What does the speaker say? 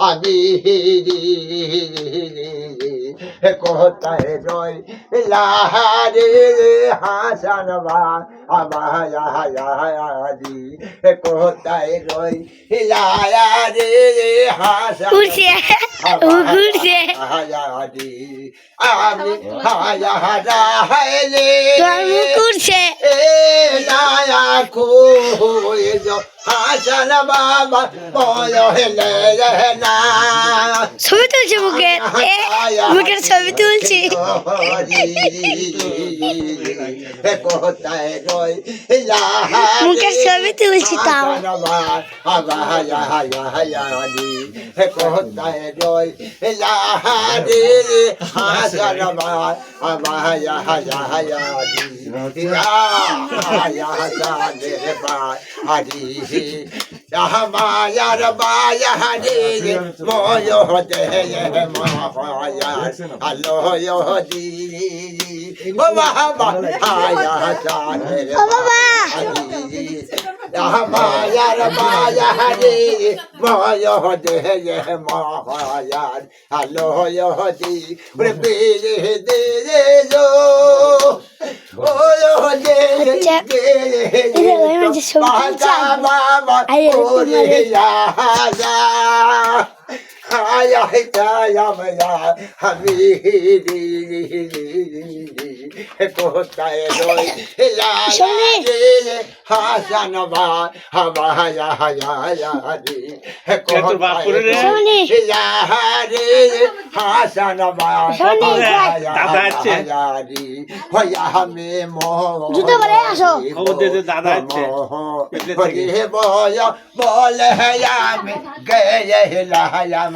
আমি কোথায় রই লাহারে হাসান আমারি কোথায় রই লাহারে হাসান ঘুরছে ঘুরছে আমি হায়া হারা হাইলে তোর মুখ উঠছে নায়া কুইজ হাসান বাবা হেলে না তুলছে মুখের এ মুখের ছবি তুলছি মুখের ছবি তুলছি তাও হায়া হারি মায়ার বায়া হারি ময় দে মায়া আলো দি ও ও বাবা মায়ার মায়া হারি ময় দে মহায়ার আলো ওরে বেরে দে ও দে ছবি রাজা আয়া হিতায়া মায়া হামি কোথায় রই শোনে। হাসান বা হাবা হায়া রে তোর রে? হাসান বা শোনে, দাদা হয়া হামে মোহ জুতো পরে আসো। দাদা আছে। বলে আমি গে লায়াম